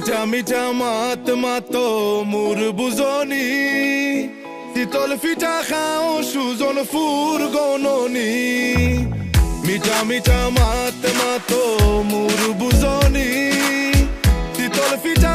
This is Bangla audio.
মিঠা মিঠা মাত মাতো মুর বুজনি। শীতল ফিটা খাও, সুজন ফুর গননি মিঠা মিঠা মাত মাতো মুর বুজনি। শীতল ফিটা